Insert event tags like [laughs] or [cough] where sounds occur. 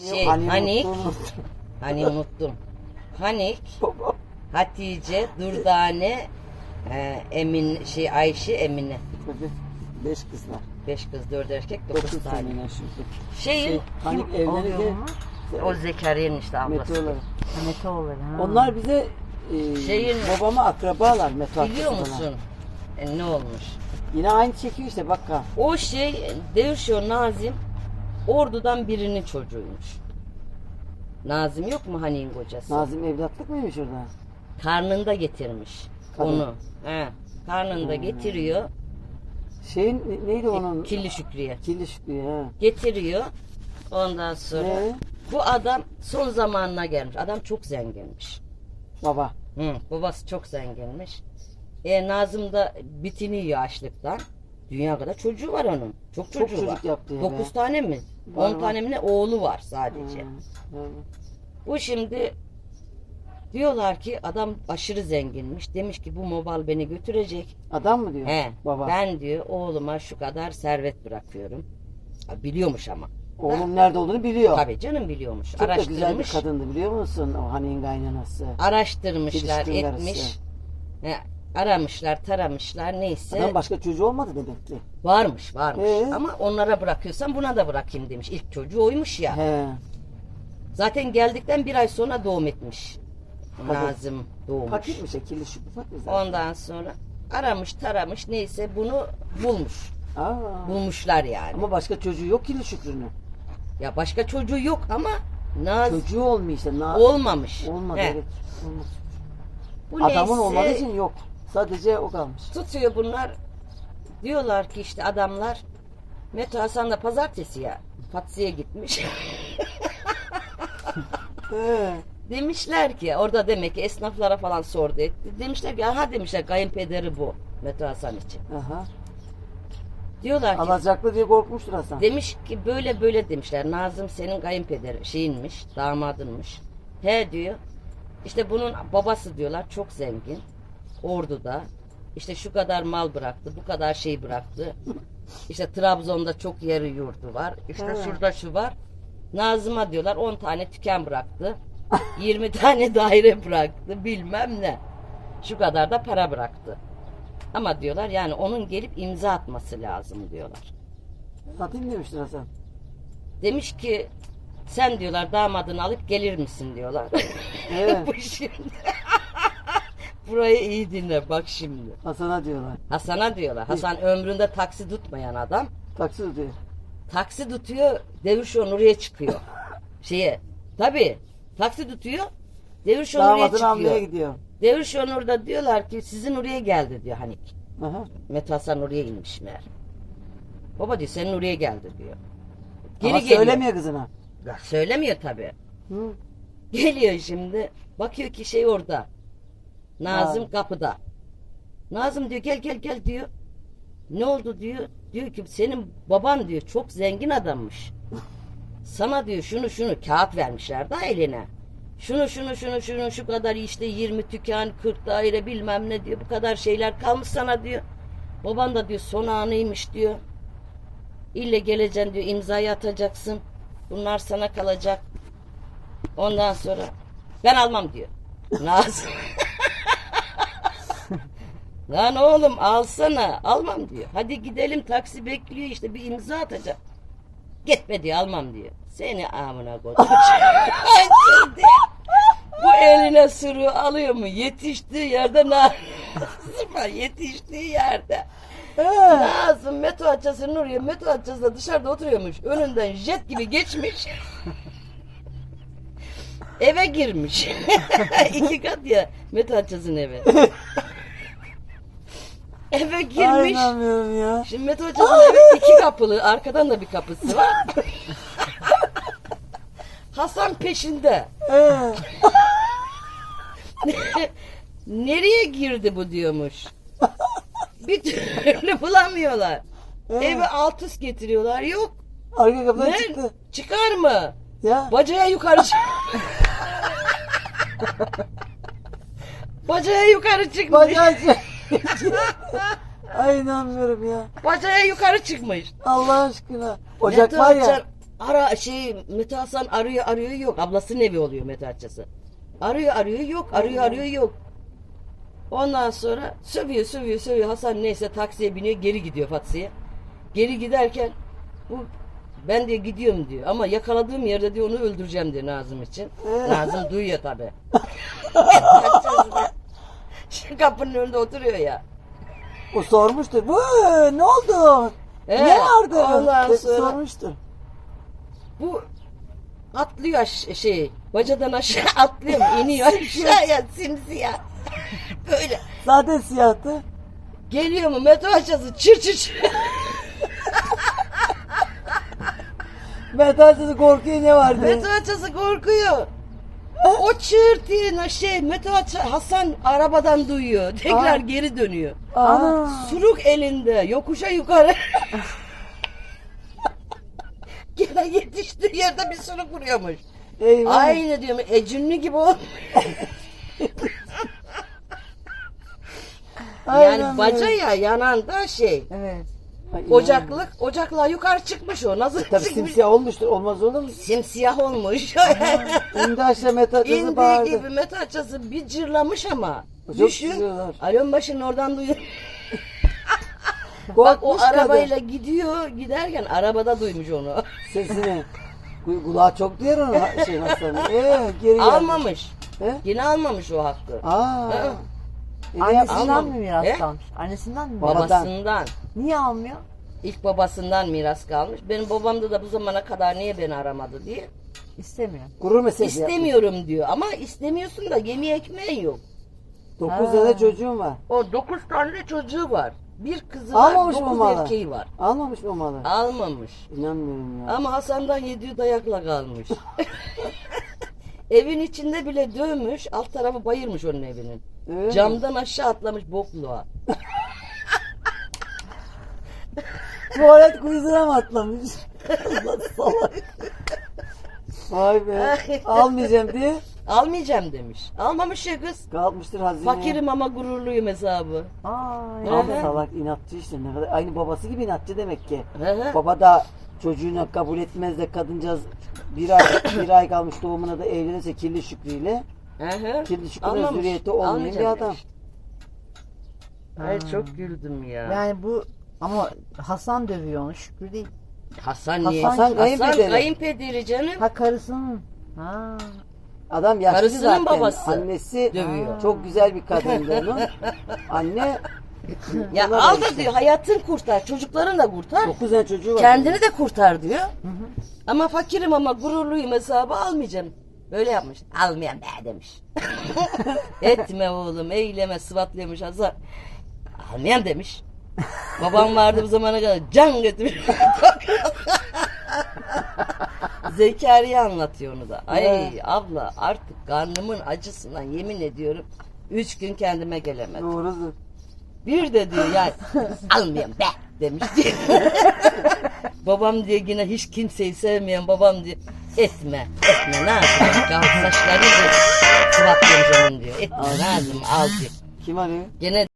Şey, Hani Hanik, unuttum. [laughs] hani unuttum. Hanik. Hatice, Durdane, e, Emin, şey Ayşe, Emine. Tabii. Beş kızlar. Beş kız, dört erkek, dokuz Dokuz tane. tane şimdi. Şeyin, Şey, Hanik evlenince o Zekeriya'nın işte ablası. Meteorlar. Meteorlar ha. Onlar bize e, Şeyin- babama akrabalar meteor. Biliyor musun? E, ne olmuş? Yine aynı çekiyor işte bak ha. O şey, Devşiyor Nazim, ordudan birinin çocuğuymuş. Nazim yok mu Hanik'in kocası? Nazım evlatlık mıymış orada? Karnında getirmiş Kadın. onu. He, karnında getiriyor. Şeyin ne- neydi onun? Kirli Şükrü'ye. Kirli Şükrü ha. Getiriyor. Ondan sonra Ne? bu adam son zamanına gelmiş. Adam çok zenginmiş. Baba. Hı, babası çok zenginmiş. E, Nazım da bitini yiyor açlıktan. Dünya kadar çocuğu var onun. Çok çocuğu çocuk var. yaptı ya be. 9 tane mi? Var, 10 var. tane mi ne oğlu var sadece. Ha, ha. Bu şimdi diyorlar ki adam aşırı zenginmiş. Demiş ki bu mobal beni götürecek. Adam mı diyor? He, Baba. ben diyor oğluma şu kadar servet bırakıyorum. Ha, biliyormuş ama. Oğlum nerede olduğunu biliyor. Tabii canım biliyormuş. Çok da güzel bir Araştırmış. kadındı biliyor musun? O Hanik'in kaynanası. Araştırmışlar, etmiş. He, aramışlar, taramışlar neyse. Adam başka çocuğu olmadı demek ki. Varmış, varmış. Ee? Ama onlara bırakıyorsan buna da bırakayım demiş. İlk çocuğu oymuş ya. He. Zaten geldikten bir ay sonra doğum etmiş. Tabii. Nazım doğmuş. Ya kirli şükrü fakir zaten. Ondan sonra aramış, taramış neyse bunu bulmuş. Aa. Bulmuşlar yani. Ama başka çocuğu yok kirli şükrünün. Ya başka çocuğu yok ama Naz Çocuğu olmuyor işte. Na- olmamış. Olmadı He. evet. Olmadı. Bu Adamın neyse, olmadığı için yok. Sadece o kalmış. tutuyor bunlar. Diyorlar ki işte adamlar Meto Hasan da pazartesi ya Patsi'ye gitmiş. [laughs] Demişler ki orada demek ki esnaflara falan sordu etti. Demişler ki aha demişler kayınpederi bu Meto Hasan için. Aha. Diyorlar ki Alacaklı diye korkmuştur Hasan. demiş ki böyle böyle demişler. Nazım senin kayınpederi şeyinmiş damadınmış. He diyor. İşte bunun babası diyorlar çok zengin. Ordu'da. İşte şu kadar mal bıraktı, bu kadar şey bıraktı. İşte Trabzon'da çok yeri yurdu var. İşte He. şurada şu var. Nazım'a diyorlar 10 tane tüken bıraktı. [laughs] 20 tane daire bıraktı bilmem ne. Şu kadar da para bıraktı. Ama diyorlar yani onun gelip imza atması lazım diyorlar. Satayım demiştir Hasan. Demiş ki sen diyorlar damadını alıp gelir misin diyorlar. Evet. [laughs] Bu şimdi. Burayı iyi dinle bak şimdi. Hasan'a diyorlar. Hasan'a diyorlar. Hasan ömründe taksi tutmayan adam. Taksi tutuyor. Taksi tutuyor, Devüşon oraya çıkıyor. [laughs] Şeye. Tabii. Taksi tutuyor. Devüşon oraya Damadını almaya çıkıyor. gidiyor. Devüşon orada diyorlar ki sizin oraya geldi diyor Hanik. Aha. Mete Hasan oraya inmiş meğer. Baba diyor senin oraya geldi diyor. Geri Ama geliyor. söylemiyor kızına. Ya söylemiyor tabii. Hı. Geliyor şimdi. Bakıyor ki şey orada. Nazım kapıda. Nazım diyor gel gel gel diyor. Ne oldu diyor. Diyor ki senin baban diyor çok zengin adammış. Sana diyor şunu şunu kağıt vermişler da eline. Şunu şunu şunu şunu şu kadar işte 20 tüken 40 daire bilmem ne diyor. Bu kadar şeyler kalmış sana diyor. Baban da diyor son anıymış diyor. İlle geleceksin diyor imzayı atacaksın. Bunlar sana kalacak. Ondan sonra ben almam diyor. Nazım. [laughs] Lan oğlum alsana. Almam diyor. Hadi gidelim taksi bekliyor işte bir imza atacak. Gitme diyor almam diyor. Seni amına. Şimdi [laughs] bu eline sürü alıyor mu? Yetiştiği yerde Nazım yetiştiği yerde. Nazım metro açısının oraya metro açısında dışarıda oturuyormuş. Önünden jet gibi geçmiş. Eve girmiş. [laughs] İki kat ya metro açısının evi. [laughs] Eve Ay girmiş. inanmıyorum ya. Şimdi metro açısının evi iki kapılı. Arkadan da bir kapısı var. [laughs] Hasan peşinde. [laughs] Nereye girdi bu diyormuş. Bir türlü bulamıyorlar. Evet. Eve alt üst getiriyorlar. Yok. Arka kapıdan Ne? çıktı. Çıkar mı? Ya. Bacaya yukarı çık. [laughs] Bacaya yukarı çıkmış. Bacağı Ay inanmıyorum ya. Bacaya yukarı çıkmış. Allah aşkına. Ocak Metro var ya. açan- Ara şey Mete Hasan arıyor arıyor yok. Ablasının evi oluyor Mete Açası. Arıyor arıyor yok. Arıyor arıyor yok. Ondan sonra sövüyor sövüyor sövüyor. Hasan neyse taksiye biniyor geri gidiyor Fatsi'ye. Geri giderken bu ben diye gidiyorum diyor. Ama yakaladığım yerde diyor onu öldüreceğim diyor Nazım için. Nazım duyuyor tabi. [laughs] Şu kapının önünde oturuyor ya. O sormuştur. Bu ne oldu? He, ne vardı? ondan sonra- Sormuştur. Bu atlıyor aş- şey bacadan aşağı [laughs] atlıyor iniyor aşağıya simsiyah. [laughs] Böyle Zaten siyahtı. geliyor mu Mete Açası çır çır çır. [laughs] Metalsiz korkuyor ne vardı? Mete Açası korkuyor. O çığırtıyla şey Mete Hasan arabadan duyuyor. [laughs] Tekrar Aa. geri dönüyor. Ana. Suruk elinde yokuşa yukarı. [laughs] Gene yetiştiği yerde bir suruk vuruyormuş. Eyvah. Aynı diyorum ecünlü gibi. [laughs] Aynen Yani baca ya yanan da şey. Evet. Ay, Ocaklık, ocaklığa yukarı çıkmış o. Nasıl Tabii çıkmış? simsiyah olmuştur. Olmaz olur mu? Simsiyah olmuş. İndi aşağı metalsiz İndiği bağırdı. gibi meta açası bir cırlamış ama. Çok Düşün. güzeller. Alon başın oradan duyuyor. Bak o Korkmuş arabayla gidiyor. Giderken arabada duymuş onu. Sesini. Ku- Kulağı çok duyar onu ha- şey Hasan'ın. [laughs] Ee, geri geldi. almamış. He? Yine almamış o hakkı. Aa. Hı. Annesinden Almam. mi miras He? kalmış? Annesinden mi? Babadan. Babasından. Niye almıyor? İlk babasından miras kalmış. Benim babam da, da bu zamana kadar niye beni aramadı diye. İstemiyor. Gurur meselesi yapmış. İstemiyorum diyor. Ama istemiyorsun da yemeği ekmeğin yok. Dokuz Ha. tane çocuğum var. O dokuz tane çocuğu var. Bir kızı var, Almamış mı dokuz malı? erkeği var. Almamış mı malı? Almamış. İnanmıyorum ya. Ama Hasan'dan yediği dayakla kalmış. [laughs] Evin içinde bile dövmüş, alt tarafı bayırmış onun evinin. Öyle mi? Camdan aşağı atlamış bokluğa. Tuvalet kuyusuna mı atlamış? Allah salak. Vay be. [laughs] Almayacağım diye Almayacağım demiş. Almamış ya kız. kalkmıştır hazine. Fakirim ama gururluyum hesabı. Aa, Hı Ama hı. salak inatçı işte. Ne kadar, aynı babası gibi inatçı demek ki. Hı hı. Baba da çocuğunu kabul etmez de kadıncağız bir ay, bir ay kalmış doğumuna da evlenirse kirli şükrüyle. Hı hı. Kirli şükrüne Almamış. zürriyeti olmayan bir adam. demiş. Ay çok güldüm ya. Yani bu ama Hasan dövüyor onu Şükrü değil. Hasan niye? Hasan Hasan kayınpederi. kayınpederi canım. Ha karısının. Ha. Adam yaşlı Karısının zaten. babası. Annesi Dövüyor. çok güzel bir kadındı onun. [laughs] Anne Ya ona al da vermişti. diyor hayatın kurtar, çocukların da kurtar. Dokuz tane çocuğu var. Kendini de kurtar diyor. Ama fakirim ama gururluyum hesabı almayacağım. Böyle yapmış. Almayan be demiş. [laughs] Etme oğlum eyleme sıvatlamış Hasan. Almayan demiş. Babam vardı bu zamana kadar can götürmüş. [laughs] Zekeriya anlatıyor onu da. Ay abla artık karnımın acısından yemin ediyorum. Üç gün kendime gelemedim. Doğrudur. Bir de diyor yani almayayım be demiş diye. [laughs] babam diye yine hiç kimseyi sevmeyen babam diye etme etme ne yapayım kalk saçları da onun diyor. Etme lazım al diyor. Kim arıyor? Gene